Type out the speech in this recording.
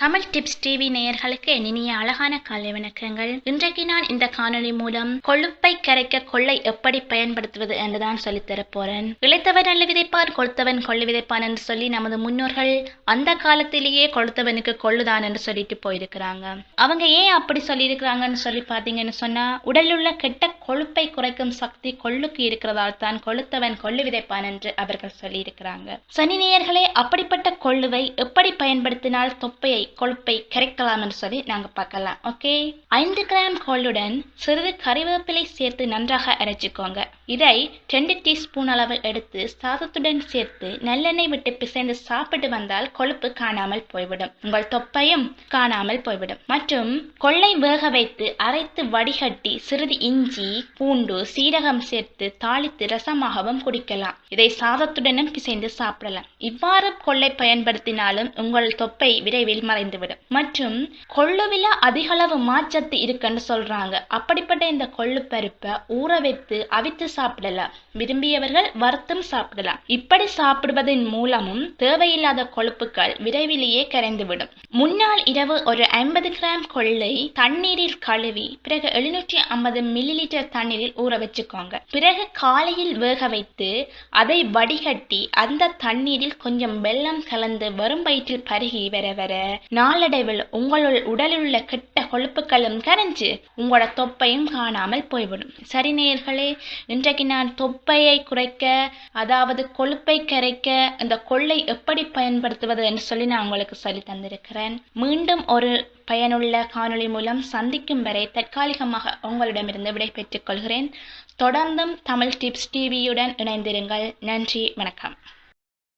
Tamil tips TV நேயர்களுக்கு இனிய அழகான காலை வணக்கங்கள். இன்றைக்கு நான் இந்த காணொளி மூலம் கொழுப்பை கரைக்க கொள்ளை எப்படி பயன்படுத்துவது என்றுதான் சொல்லித்தரப் போறேன். இழைத்தவன் நல்ல விதைப்பான் கொளுத்தவன் கொள்ளு விதைப்பான் என்று சொல்லி நமது முன்னோர்கள் அந்த காலத்திலேயே கொளுத்தவனுக்கு கொள்ளுதான் என்று சொல்லிட்டு போயிருக்கிறாங்க. அவங்க ஏன் அப்படி சொல்லியிருக்கிறாங்கன்னு சொல்லி பார்த்தீங்கன்னு சொன்னா உடலில் உள்ள கெட்ட கொழுப்பை குறைக்கும் சக்தி கொள்ளுக்கு இருக்கிறதால் தான் கொளுத்தவன் கொள்ளு விதைப்பான் என்று அவர்கள் சொல்லியிருக்கிறாங்க. சனி நேயர்களே அப்படிப்பட்ட கொள்ளுவை எப்படி பயன்படுத்தினால் தொப்பையை கொழுப்பை கரைக்கலாம் என்று சொல்லி நாங்க பார்க்கலாம். ஓகே? ஐந்து கிராம் கொள்ளுடன் சிறிது கறிவேப்பிலை சேர்த்து நன்றாக அரைச்சிக்கோங்க. இதை ரெண்டு டீஸ்பூன் அளவு எடுத்து சாதத்துடன் சேர்த்து நல்லெண்ணெய் விட்டு பிசைந்து சாப்பிட்டு வந்தால் கொழுப்பு காணாமல் போய்விடும். உங்கள் தொப்பையும் காணாமல் போய்விடும். மற்றும் கொள்ளை வேக வைத்து அரைத்து வடிகட்டி சிறிது இஞ்சி பூண்டு சீரகம் சேர்த்து தாளித்து ரசமாகவும் குடிக்கலாம். இதை சாதத்துடனும் பிசைந்து சாப்பிடலாம். இவ்வாறு கொள்ளை பயன்படுத்தினாலும் உங்கள் தொப்பை விரைவில் மறைந்துவிடும். மற்றும் கொள்ளுவில அதிகளவு மாச்சத்து இருக்குன்னு சொல்றாங்க. அப்படிப்பட்ட இந்த கொள்ளு பருப்பை ஊற வைத்து அவித்து சாப்பிடலாம். விரும்பியவர்கள் வறுத்தும் சாப்பிடலாம். இப்படி சாப்பிடுவதன் மூலமும் தேவையில்லாத கொழுப்புகள் விரைவிலேயே கரைந்துவிடும். முன்னாள் இரவு ஒரு ஐம்பது கிராம் கொள்ளை தண்ணீரில் கழுவி பிறகு எழுநூற்றி ஐம்பது மில்லி லிட்டர் தண்ணீரில் ஊற வச்சுக்கோங்க. பிறகு காலையில் வேக வைத்து அதை வடிகட்டி அந்த தண்ணீரில் கொஞ்சம் வெள்ளம் கலந்து வரும் வயிற்றில் பருகி வர வர நாளடைவில் உங்களுள் உடலில் உள்ள கெட்ட கொழுப்புகளும் கரைஞ்சு உங்களோட தொப்பையும் காணாமல் போய்விடும். சரி நேயர்களே இன்றைக்கு நான் தொப்பையை குறைக்க அதாவது கொழுப்பை கரைக்க இந்த கொள்ளை எப்படி பயன்படுத்துவது என்று சொல்லி நான் உங்களுக்கு சொல்லி தந்திருக்கிறேன். மீண்டும் ஒரு பயனுள்ள காணொளி மூலம் சந்திக்கும் வரை தற்காலிகமாக உங்களிடமிருந்து விடை பெற்றுக் கொள்கிறேன். தொடர்ந்தும் தமிழ் டிப்ஸ் டிவியுடன் இணைந்திருங்கள். நன்றி வணக்கம்.